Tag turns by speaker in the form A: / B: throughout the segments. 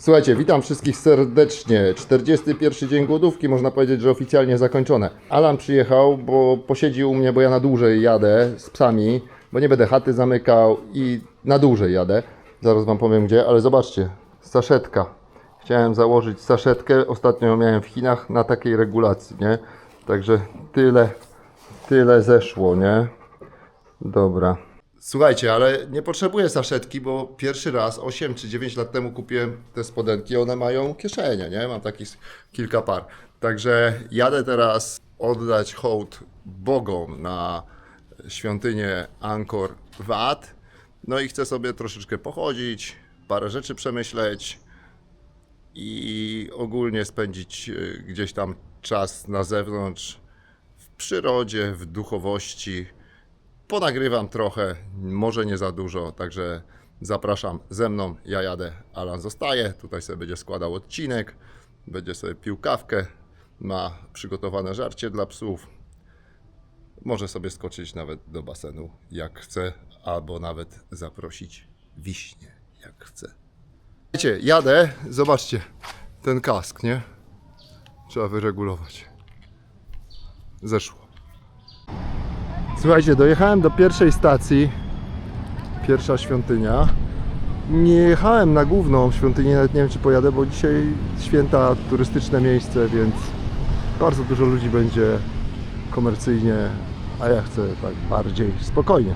A: Słuchajcie, witam wszystkich serdecznie. 41 dzień głodówki, można powiedzieć, że oficjalnie zakończone. Alan przyjechał, bo posiedził u mnie, bo ja na dłużej jadę z psami, bo nie będę chaty zamykał i na dłużej jadę. Zaraz wam powiem gdzie, ale zobaczcie, saszetka. Chciałem założyć saszetkę, ostatnio ją miałem w Chinach na takiej regulacji, nie? Także tyle, tyle zeszło, nie? Dobra. Słuchajcie, ale nie potrzebuję saszetki, bo pierwszy raz 8 czy 9 lat temu kupiłem te spodenki. One mają kieszenie, nie? Mam takich kilka par. Także jadę teraz oddać hołd Bogom na świątynię Angkor Wat. No i chcę sobie troszeczkę pochodzić, parę rzeczy przemyśleć i ogólnie spędzić y, gdzieś tam czas na zewnątrz, w przyrodzie, w duchowości ponagrywam trochę, może nie za dużo, także zapraszam ze mną, ja jadę, Alan zostaje, tutaj sobie będzie składał odcinek, będzie sobie pił kawkę, ma przygotowane żarcie dla psów, może sobie skoczyć nawet do basenu jak chce, albo nawet zaprosić wiśnie jak chce. Wiecie, jadę, zobaczcie, ten kask, nie? Trzeba wyregulować. Zeszło. Słuchajcie, dojechałem do pierwszej stacji, pierwsza świątynia. Nie jechałem na główną świątynię, nawet nie wiem czy pojadę, bo dzisiaj święta turystyczne miejsce, więc bardzo dużo ludzi będzie komercyjnie, a ja chcę tak bardziej spokojnie.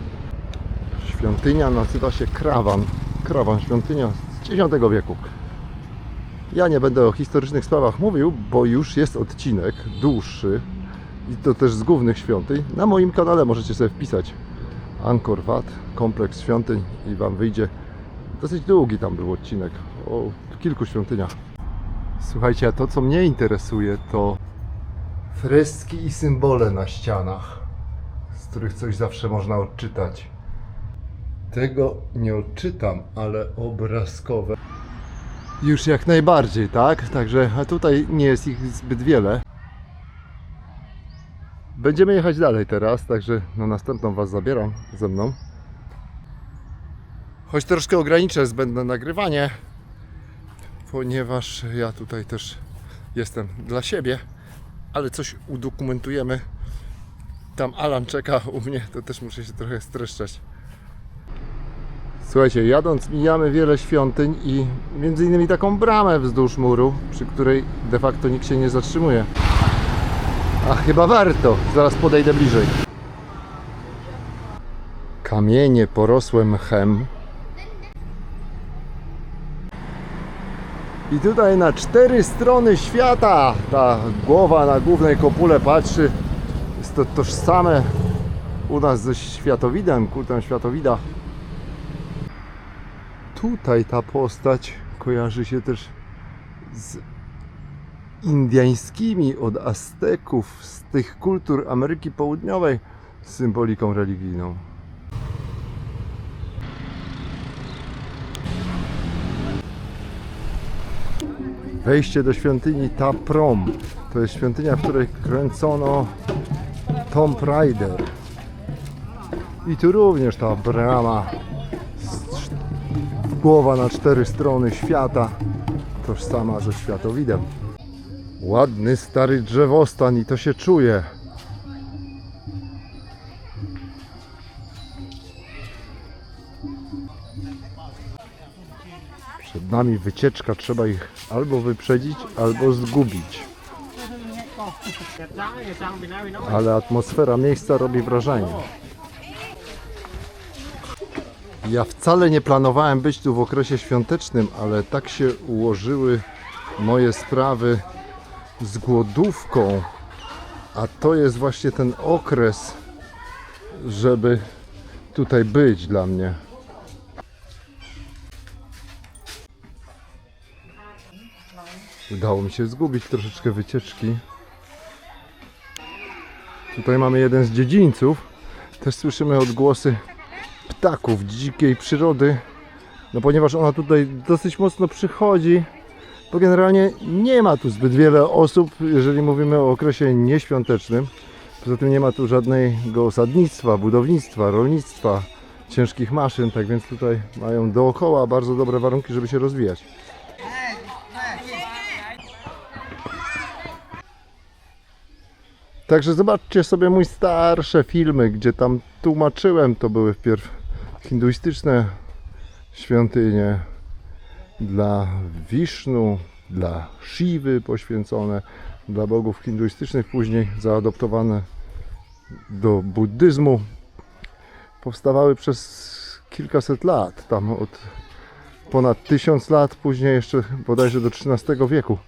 A: Świątynia nazywa się Krawan. Krawan, świątynia z X wieku. Ja nie będę o historycznych sprawach mówił, bo już jest odcinek dłuższy, i to też z głównych świątyń. Na moim kanale możecie sobie wpisać Angkor Wat, kompleks świątyń i Wam wyjdzie. Dosyć długi tam był odcinek, o kilku świątyniach. Słuchajcie, a to co mnie interesuje to freski i symbole na ścianach, z których coś zawsze można odczytać. Tego nie odczytam, ale obrazkowe. Już jak najbardziej, tak? Także a tutaj nie jest ich zbyt wiele. Będziemy jechać dalej teraz, także na następną Was zabieram ze mną. Choć troszkę ograniczę zbędne nagrywanie, ponieważ ja tutaj też jestem dla siebie, ale coś udokumentujemy. Tam Alan czeka u mnie, to też muszę się trochę streszczać. Słuchajcie, jadąc mijamy wiele świątyń i między innymi taką bramę wzdłuż muru, przy której de facto nikt się nie zatrzymuje. A chyba warto. Zaraz podejdę bliżej. Kamienie porosłe mchem. I tutaj na cztery strony świata ta głowa na głównej kopule patrzy. Jest to tożsame u nas ze światowidem, kultem światowida. Tutaj ta postać kojarzy się też z indyjskimi od Azteków, z tych kultur Ameryki Południowej symboliką religijną. Wejście do świątyni Ta Prom. To jest świątynia, w której kręcono Tomb Raider. I tu również ta brama, głowa na cztery strony świata, tożsama ze światowidem. Ładny stary drzewostan i to się czuje. Przed nami wycieczka, trzeba ich albo wyprzedzić, albo zgubić. Ale atmosfera miejsca robi wrażenie. Ja wcale nie planowałem być tu w okresie świątecznym, ale tak się ułożyły moje sprawy z głodówką, a to jest właśnie ten okres, żeby tutaj być dla mnie. Udało mi się zgubić troszeczkę wycieczki. Tutaj mamy jeden z dziedzińców. Też słyszymy odgłosy ptaków, dzikiej przyrody. No ponieważ ona tutaj dosyć mocno przychodzi, to generalnie nie ma tu zbyt wiele osób, jeżeli mówimy o okresie nieświątecznym. Poza tym nie ma tu żadnego osadnictwa, budownictwa, rolnictwa, ciężkich maszyn, tak więc tutaj mają dookoła bardzo dobre warunki, żeby się rozwijać. Także zobaczcie sobie mój starsze filmy, gdzie tam tłumaczyłem, to były wpierw hinduistyczne świątynie, dla Wisznu, dla Shiwy poświęcone, dla bogów hinduistycznych, później zaadoptowane do buddyzmu. Powstawały przez kilkaset lat, tam od ponad tysiąc lat, później jeszcze bodajże do XIII wieku.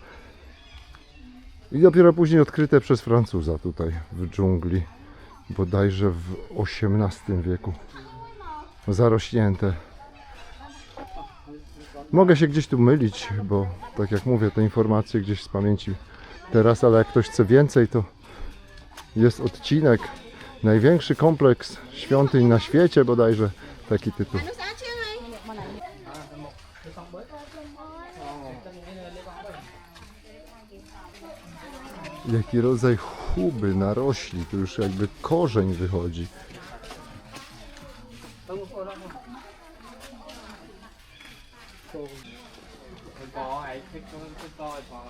A: I dopiero później odkryte przez Francuza tutaj w dżungli, bodajże w XVIII wieku. Zarośnięte. Mogę się gdzieś tu mylić, bo tak jak mówię, te informacje gdzieś z pamięci teraz, ale jak ktoś chce więcej, to jest odcinek. Największy kompleks świątyń na świecie, bodajże taki tytuł. Jaki rodzaj chuby narośli, tu już jakby korzeń wychodzi.
B: Thích coi có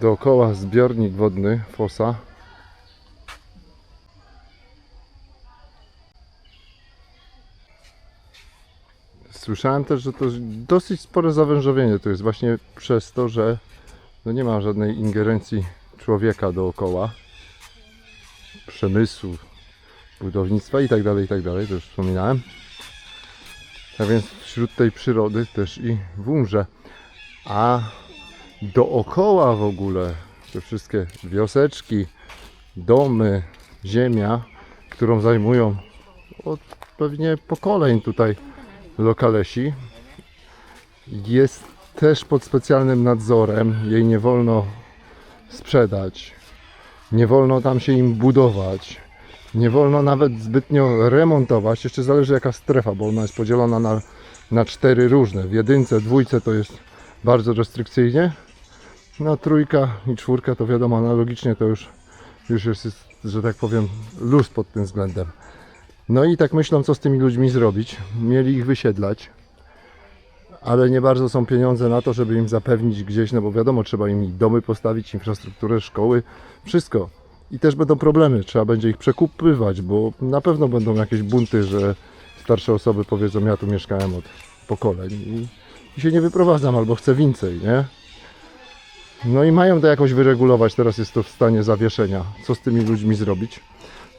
A: Dookoła zbiornik wodny, fosa. Słyszałem też, że to dosyć spore zawężowienie. To jest właśnie przez to, że no nie ma żadnej ingerencji człowieka dookoła, przemysłu, budownictwa i tak dalej, i tak dalej, to już wspominałem. A więc wśród tej przyrody też i wumrze. A dookoła w ogóle te wszystkie wioseczki, domy, ziemia, którą zajmują od pewnie pokoleń tutaj lokalesi, jest też pod specjalnym nadzorem. Jej nie wolno sprzedać, nie wolno tam się im budować, nie wolno nawet zbytnio remontować. Jeszcze zależy jaka strefa, bo ona jest podzielona na, na cztery różne. W jedynce, dwójce to jest bardzo restrykcyjnie. No trójka i czwórka to wiadomo analogicznie to już, już jest, że tak powiem, luz pod tym względem. No i tak myślą, co z tymi ludźmi zrobić. Mieli ich wysiedlać, ale nie bardzo są pieniądze na to, żeby im zapewnić gdzieś, no bo wiadomo, trzeba im domy postawić, infrastrukturę, szkoły, wszystko. I też będą problemy, trzeba będzie ich przekupywać, bo na pewno będą jakieś bunty, że starsze osoby powiedzą, ja tu mieszkałem od pokoleń i, i się nie wyprowadzam, albo chcę więcej, nie? No i mają to jakoś wyregulować, teraz jest to w stanie zawieszenia. Co z tymi ludźmi zrobić?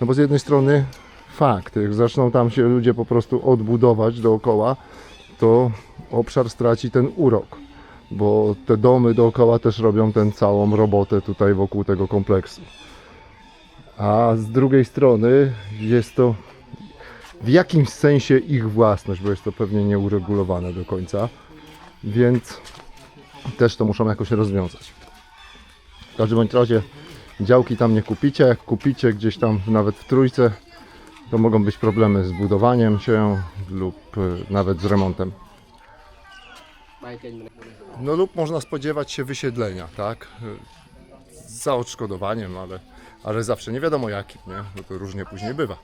A: No bo z jednej strony fakt, jak zaczną tam się ludzie po prostu odbudować dookoła, to obszar straci ten urok, bo te domy dookoła też robią tę całą robotę tutaj wokół tego kompleksu. A z drugiej strony jest to w jakimś sensie ich własność, bo jest to pewnie nieuregulowane do końca, więc też to muszą jakoś rozwiązać. W każdym bądź razie działki tam nie kupicie, jak kupicie gdzieś tam nawet w trójce, to mogą być problemy z budowaniem się lub y, nawet z remontem. No lub można spodziewać się wysiedlenia, tak? Z zaodszkodowaniem, ale, ale zawsze nie wiadomo jakim, nie? Bo to różnie później bywa.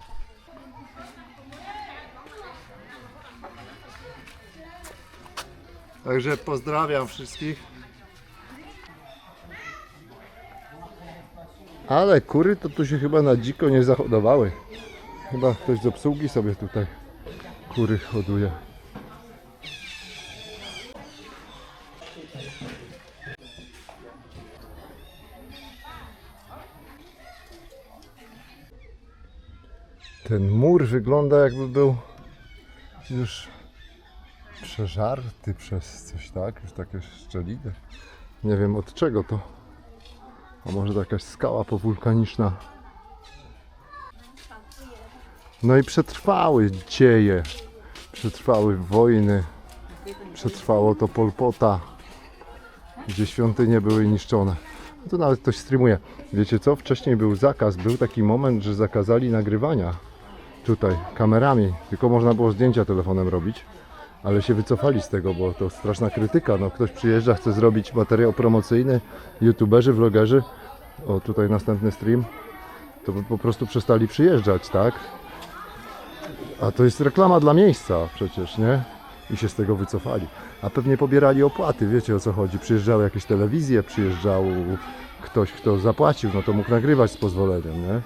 A: Także pozdrawiam wszystkich. Ale kury to tu się chyba na dziko nie zachodowały. Chyba ktoś z obsługi sobie tutaj kury hoduje. Ten mur wygląda jakby był już przeżarty przez coś, tak? Już takie szczeliny. Nie wiem od czego to. A może to jakaś skała powulkaniczna. No i przetrwały dzieje. Przetrwały wojny. Przetrwało to Polpota, gdzie świątynie były niszczone. No to nawet ktoś streamuje. Wiecie co? Wcześniej był zakaz, był taki moment, że zakazali nagrywania tutaj kamerami, tylko można było zdjęcia telefonem robić, ale się wycofali z tego, bo to straszna krytyka. No, ktoś przyjeżdża, chce zrobić materiał promocyjny, youtuberzy, vlogerzy, o tutaj następny stream, to by po prostu przestali przyjeżdżać, tak? A to jest reklama dla miejsca przecież, nie? i się z tego wycofali. A pewnie pobierali opłaty, wiecie o co chodzi. Przyjeżdżały jakieś telewizje, przyjeżdżał ktoś, kto zapłacił, no to mógł nagrywać z pozwoleniem, nie?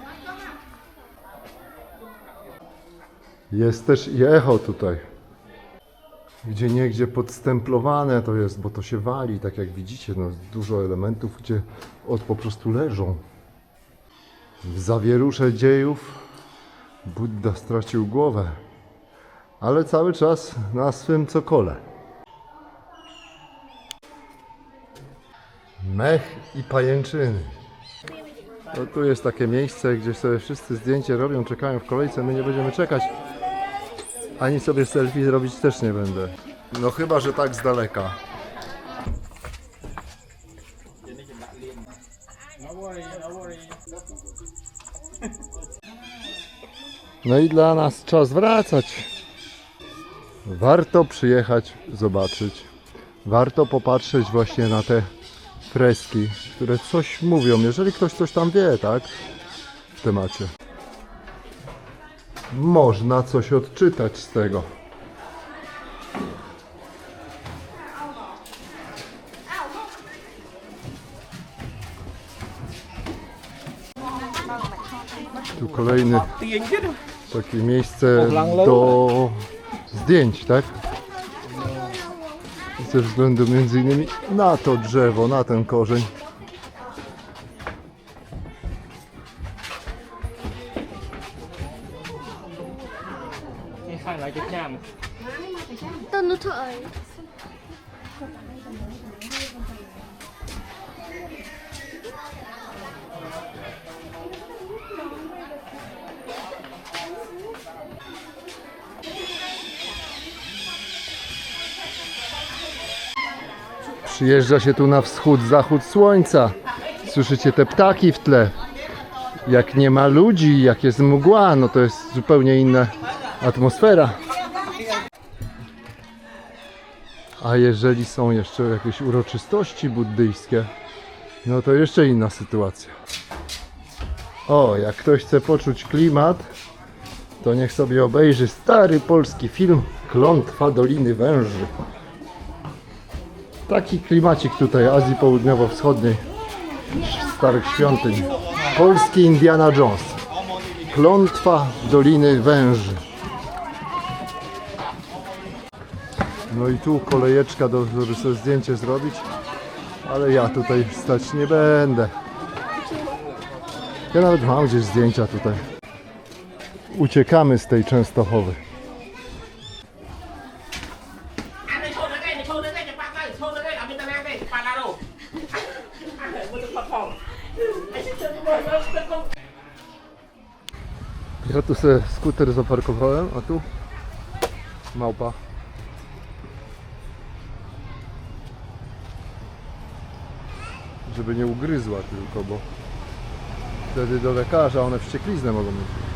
A: Jest też i echo tutaj. Gdzie niegdzie podstemplowane to jest, bo to się wali, tak jak widzicie, no, dużo elementów, gdzie od po prostu leżą. W zawierusze dziejów Buddha stracił głowę, ale cały czas na swym cokole. Mech i pajęczyny. No tu jest takie miejsce, gdzie sobie wszyscy zdjęcie robią, czekają w kolejce, my nie będziemy czekać. Ani sobie selfie robić też nie będę. No chyba, że tak z daleka. No i dla nas czas wracać. Warto przyjechać, zobaczyć. Warto popatrzeć właśnie na te freski, które coś mówią, jeżeli ktoś coś tam wie, tak? W temacie. Można coś odczytać z tego. Tu kolejny takie miejsce do zdjęć, tak? Ze względu między innymi na to drzewo, na ten korzeń.
B: Lại Việt Nam
C: Tên nó thời
A: Przyjeżdża się tu na wschód, zachód słońca. Słyszycie te ptaki w tle. Jak nie ma ludzi, jak jest mgła, no to jest zupełnie inna atmosfera. A jeżeli są jeszcze jakieś uroczystości buddyjskie, no to jeszcze inna sytuacja. O, jak ktoś chce poczuć klimat, to niech sobie obejrzy stary polski film Klątwa Doliny Węży. Taki klimacik tutaj Azji Południowo-Wschodniej, starych świątyń. Polski Indiana Jones. Klątwa Doliny Węży. No i tu kolejeczka, do, żeby sobie zdjęcie zrobić. Ale ja tutaj stać nie będę. Ja nawet mam gdzieś zdjęcia tutaj. Uciekamy z tej Częstochowy. Ja tu sobie skuter zaparkowałem, a tu małpa Żeby nie ugryzła tylko, bo wtedy do lekarza one wściekliznę mogą mieć.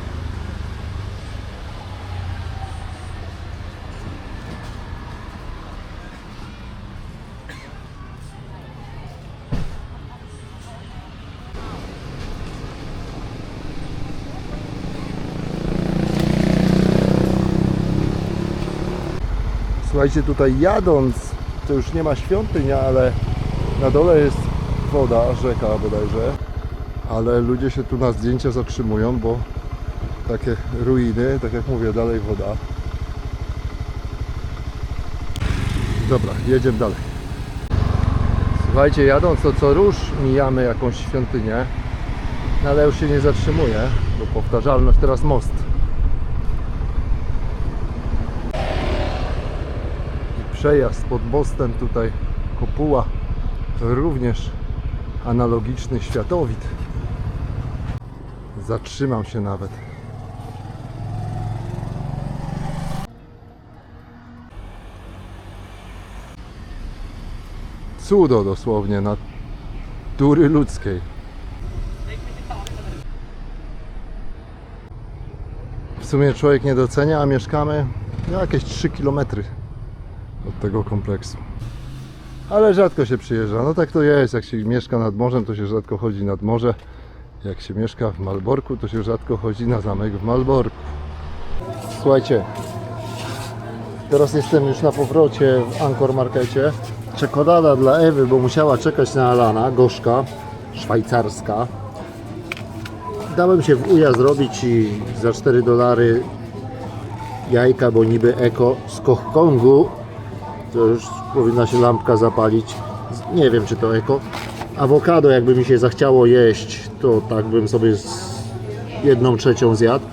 A: Słuchajcie, tutaj jadąc, to już nie ma świątyń, ale na dole jest woda, rzeka bodajże. Ale ludzie się tu na zdjęcia zatrzymują, bo takie ruiny, tak jak mówię, dalej woda. Dobra, jedziemy dalej. Słuchajcie, jadąc to co róż mijamy jakąś świątynię, no ale już się nie zatrzymuje, bo powtarzalność teraz most. przejazd pod mostem tutaj kopuła również analogiczny światowid. Zatrzymam się nawet. Cudo dosłownie natury ludzkiej. W sumie człowiek nie docenia, a mieszkamy jakieś 3 kilometry od tego kompleksu. Ale rzadko się przyjeżdża. No tak to jest. Jak się mieszka nad morzem, to się rzadko chodzi nad morze. Jak się mieszka w Malborku, to się rzadko chodzi na zamek w Malborku. Słuchajcie, Teraz jestem już na powrocie w Anchor Markecie. Czekolada dla Ewy, bo musiała czekać na Alana, gorzka, szwajcarska. Dałem się w uja zrobić i za 4 dolary jajka, bo niby eko z Kochkongu. To już powinna się lampka zapalić. Nie wiem, czy to eko. Awokado, jakby mi się zachciało jeść, to tak bym sobie jedną trzecią zjadł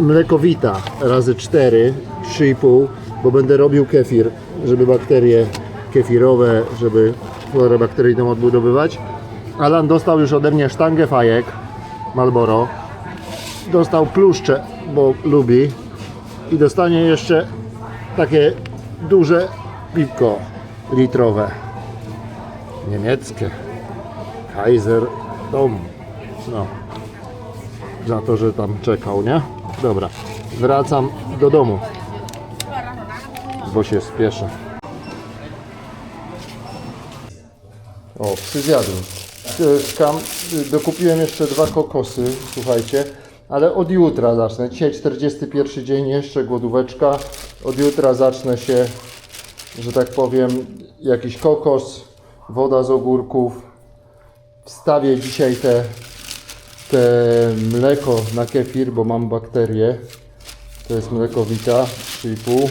A: mlekowita razy 4, 3,5, bo będę robił kefir, żeby bakterie kefirowe, żeby florę bakteryjną odbudowywać. Alan dostał już ode mnie sztangę fajek Malboro. Dostał pluszcze, bo lubi. I dostanie jeszcze takie duże piwko litrowe. Niemieckie. Kaiser Dom. No za to, że tam czekał, nie? Dobra, wracam do domu, bo się spieszę. O, psy zjadłem. E, Kam, e, dokupiłem jeszcze dwa kokosy, słuchajcie, ale od jutra zacznę. Dzisiaj 41 dzień, jeszcze głodóweczka. Od jutra zacznę się, że tak powiem, jakiś kokos, woda z ogórków. Wstawię dzisiaj te te mleko na kefir, bo mam bakterie. To jest mlekowita 3,5.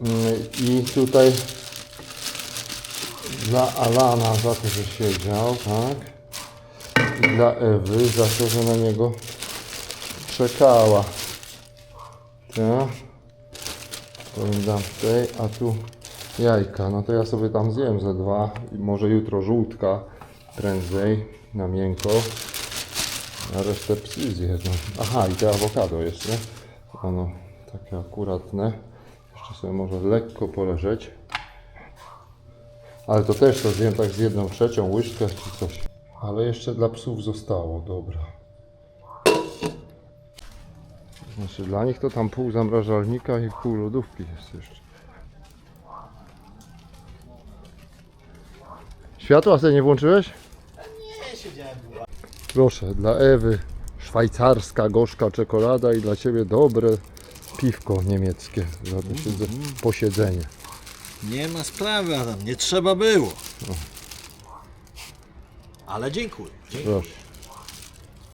A: Mm, I tutaj dla Alana za to, że siedział, tak. I dla Ewy za to, że na niego czekała. Tak. To dam tej, a tu jajka. No to ja sobie tam zjem ze dwa. Może jutro żółtka prędzej na miękko. A resztę psy zjedzą. Aha, i te awokado jest, nie? Ono takie akuratne. Jeszcze sobie może lekko poleżeć. Ale to też to zjem tak z jedną trzecią łyżkę czy coś. Ale jeszcze dla psów zostało, dobra. Znaczy dla nich to tam pół zamrażalnika i pół lodówki jest jeszcze. Światła sobie nie włączyłeś? Proszę, dla Ewy szwajcarska gorzka czekolada i dla Ciebie dobre piwko niemieckie za to siedzę, posiedzenie.
D: Nie ma sprawy, Adam, nie trzeba było. Ale dziękuję. dziękuję.
A: Proszę.